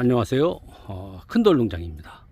안녕하세요. 어, 큰돌 농장입니다.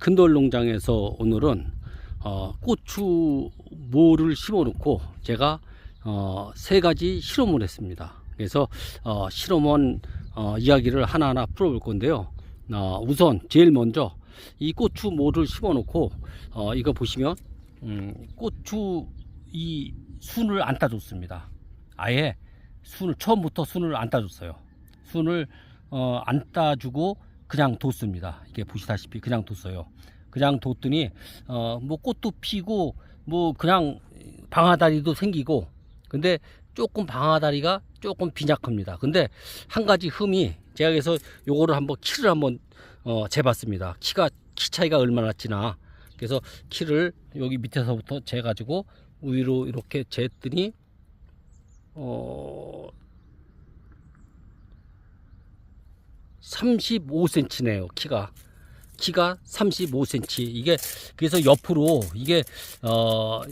큰돌 농장에서 오늘은 어, 고추 모를 심어 놓고 제가 어, 세 가지 실험을 했습니다. 그래서 어, 실험원 어, 이야기를 하나하나 풀어 볼 건데요. 어, 우선 제일 먼저 이 고추 모를 심어 놓고 어, 이거 보시면 음, 고추 이 순을 안 따줬습니다. 아예 순을 처음부터 순을 안 따줬어요. 순을 어, 안 따주고 그냥 뒀습니다. 이게 보시다시피 그냥 뒀어요. 그냥 뒀더니 어, 뭐 꽃도 피고 뭐 그냥 방아다리도 생기고 근데 조금 방아다리가 조금 빈약합니다. 근데 한 가지 흠이 제가 그래서 요거를 한번 키를 한번 어, 재봤습니다. 키가 키 차이가 얼마나 지나 그래서 키를 여기 밑에서부터 재가지고 위로 이렇게 쟀더니 어 35cm네요 키가. 키가 35cm 이게 그래서 옆으로 이게 어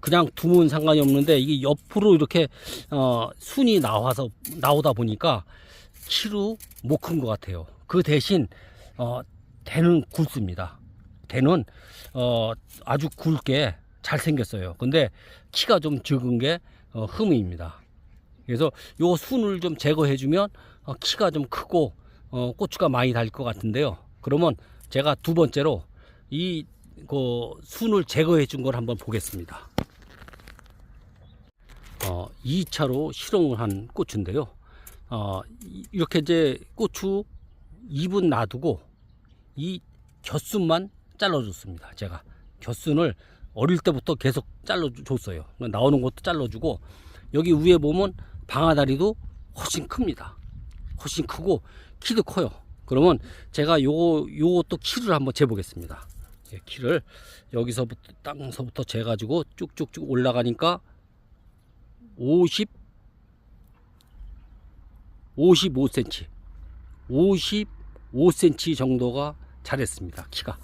그냥 두면 상관이 없는데 이게 옆으로 이렇게 어 순이 나와서 나오다 보니까 키로 못 큰 것 같아요. 그 대신 어 대는 굵습니다. 대는 어 아주 굵게 잘 생겼어요. 근데 키가 좀 적은 게 어, 흠입니다. 그래서 요 순을 좀 제거해 주면 어, 키가 좀 크고 어, 고추가 많이 달릴 것 같은데요. 그러면 제가 두 번째로 이 그 순을 제거해 준 걸 한번 보겠습니다. 어, 2차로 실험을 한 고추인데요. 어, 이- 이렇게 이제 고추 2분 놔두고 이 곁순만 잘라줬습니다. 제가 곁순을 어릴 때부터 계속 잘라줬어요. 나오는 것도 잘라주고 여기 위에 보면 방아다리도 훨씬 큽니다. 훨씬 크고 키도 커요. 그러면 제가 요거 요것도 키를 한번 재보겠습니다. 예, 키를 여기서부터 땅서부터 재 가지고 쭉쭉쭉 올라가니까 50 55cm 55cm 정도가 잘했습니다. 키가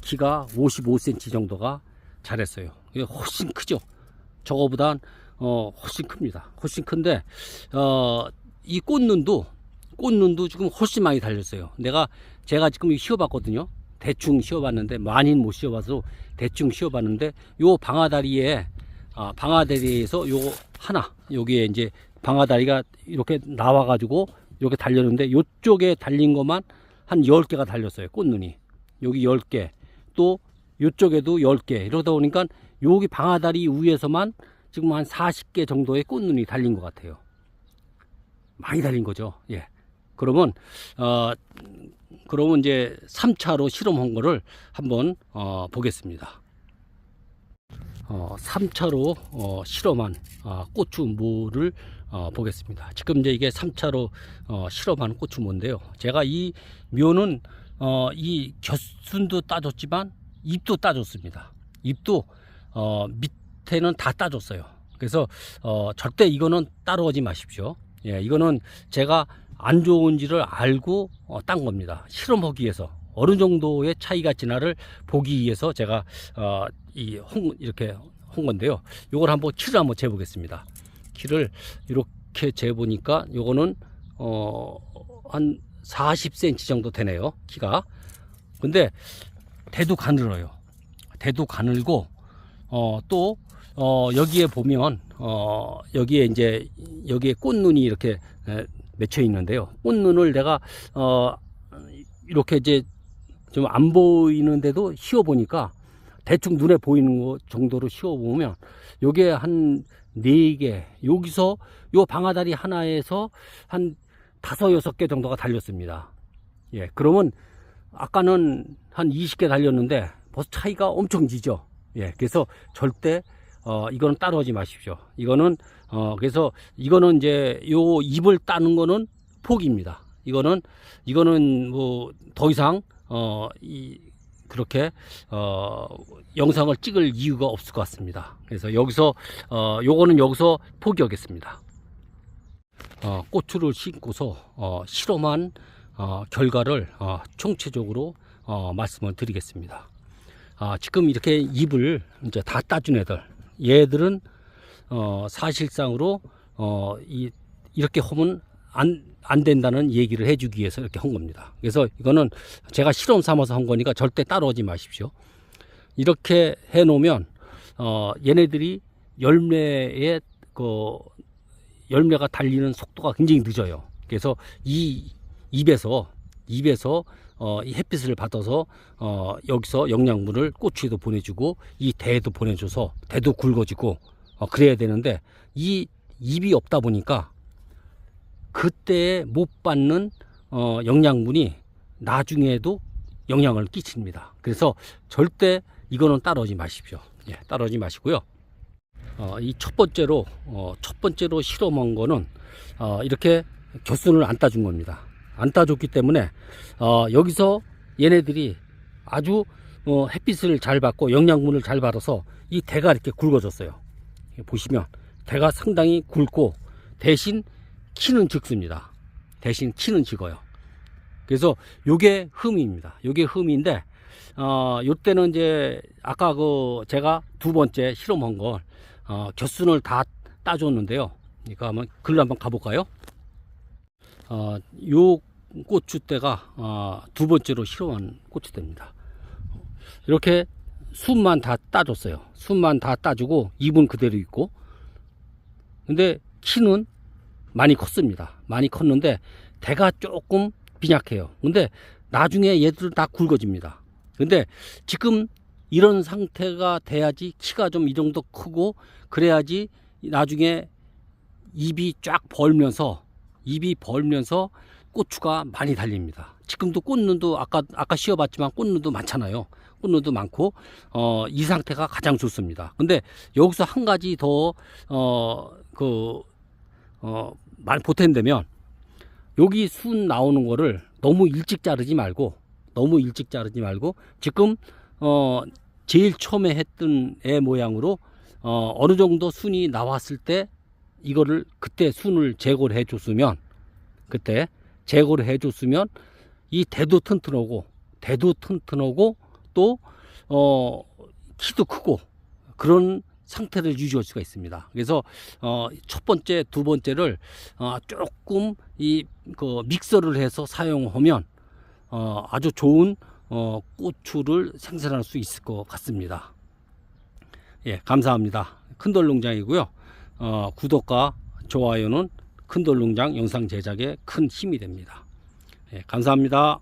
키가 55cm 정도가 잘했어요. 이게 훨씬 크죠. 저거보단 어 훨씬 큽니다. 훨씬 큰데 어 이 꽃눈도 꽃눈도 지금 훨씬 많이 달렸어요. 내가 제가 지금 이거 씌워봤거든요. 대충 씌워봤는데 많이는 못 씌워봐서 대충 씌워봤는데 요 방아다리에 아, 방아다리에서 요거 하나 여기에 이제 방아다리가 이렇게 나와가지고 이렇게 달렸는데 요쪽에 달린 것만 한 10개가 달렸어요. 꽃눈이 여기 10개 또 요쪽에도 10개 이러다 보니까 여기 방아다리 위에서만 지금 한 40개 정도의 꽃눈이 달린 것 같아요. 많이 달린 거죠. 예. 그러면 어 그러면 이제 3차로 실험한 거를 한번 어 보겠습니다. 어 3차로 어 실험한 어 고추 모를 어 보겠습니다. 지금 이제 이게 3차로 어 실험한 고추 모인데요. 제가 이 묘는 어이 곁순도 따줬지만 잎도 따줬습니다. 잎도 어 밑에는 다 따줬어요. 그래서 어 절대 이거는 따로 하지 마십시오. 예, 이거는 제가 안 좋은지를 알고 어, 딴 겁니다. 실험하기 위해서 어느 정도의 차이가 지나를 보기 위해서 제가 어, 이 홍, 이렇게 한 건데요. 요걸 한번 키를 한번 재보겠습니다. 키를 이렇게 재보니까 요거는 어, 한 40cm 정도 되네요. 키가. 근데 대도 가늘어요. 대도 가늘고 어, 또 어, 여기에 보면 어, 여기에 이제 여기에 꽃눈이 이렇게 에, 맺혀 있는데요. 꽃눈을 내가 어, 이렇게 이제 좀 안 보이는데도 씌워 보니까 대충 눈에 보이는 거 정도로 씌워 보면 요게 한 네 개 여기서 요 방아다리 하나에서 한 다섯 여섯 개 정도가 달렸습니다. 예, 그러면 아까는 한 20개 달렸는데 벌써 차이가 엄청 지죠. 예, 그래서 절대 어 이거는 따로 하지 마십시오. 이거는 어 그래서 이거는 이제 요 잎을 따는 거는 포기입니다. 이거는 이거는 뭐 더 이상 어 이 그렇게 어 영상을 찍을 이유가 없을 것 같습니다. 그래서 여기서 어 요거는 여기서 포기하겠습니다. 어 고추를 심고서 어 실험한 어 결과를 어 총체적으로 어 말씀을 드리겠습니다. 아, 지금 이렇게 잎을 이제 다 따준 애들, 얘들은 어, 사실상으로 어, 이, 이렇게 하면 안, 안 된다는 얘기를 해주기 위해서 이렇게 한 겁니다. 그래서 이거는 제가 실험 삼아서 한 거니까 절대 따라오지 마십시오. 이렇게 해 놓으면, 어, 얘네들이 열매에 그 열매가 달리는 속도가 굉장히 늦어요. 그래서 이 입에서 입에서 어, 이 햇빛을 받아서 어, 여기서 영양분을 고추에도 보내주고 이 대에도 보내줘서 대도 굵어지고 어, 그래야 되는데 이 입이 없다 보니까 그때 못 받는 어, 영양분이 나중에도 영향을 끼칩니다. 그래서 절대 이거는 따라오지 마십시오. 예, 따라오지 마시고요. 어, 이 첫 번째로 어, 첫 번째로 실험한 거는 어, 이렇게 겨순을 안 따준 겁니다. 안 따줬기 때문에 어, 여기서 얘네들이 아주 어, 햇빛을 잘 받고 영양분을 잘 받아서 이 대가 이렇게 굵어졌어요. 보시면 대가 상당히 굵고 대신 키는 적습니다. 대신 키는 적어요. 그래서 요게 흠입니다. 요게 흠인데 어, 요때는 이제 아까 그 제가 두 번째 실험한 걸 어, 겨순을 다 따줬는데요. 그러니까 한번 글로 한번 가볼까요? 어, 요 고추대가 어, 두 번째로 실험한 고추대입니다. 이렇게 순만 다 따줬어요. 순만 다 따주고 잎은 그대로 있고 근데 키는 많이 컸습니다. 많이 컸는데 대가 조금 빈약해요. 근데 나중에 얘들은 다 굵어집니다. 근데 지금 이런 상태가 돼야지 키가 좀 이 정도 크고 그래야지 나중에 입이 쫙 벌면서 입이 벌면서 고추가 많이 달립니다. 지금도 꽃눈도 아까 아까 씌워봤지만 꽃눈도 많잖아요. 꽃눈도 많고 어, 이 상태가 가장 좋습니다. 근데 여기서 한 가지 더어그 어, 말 보탠다면 여기 순 나오는 거를 너무 일찍 자르지 말고 너무 일찍 자르지 말고 지금 어 제일 처음에 했던 애 모양으로 어 어느 정도 순이 나왔을 때 이거를 그때 순을 제거를 해 줬으면 그때 제거를 해 줬으면 이 대도 튼튼하고 대도 튼튼하고 또 어 키도 크고 그런 상태를 유지할 수가 있습니다. 그래서 어, 첫 번째, 두 번째를 어, 조금 이 그 믹서를 해서 사용하면 어, 아주 좋은 어, 고추를 생산할 수 있을 것 같습니다. 예, 감사합니다. 큰돌 농장이고요. 어, 구독과 좋아요는 큰돌농장 영상 제작에 큰 힘이 됩니다. 예, 감사합니다.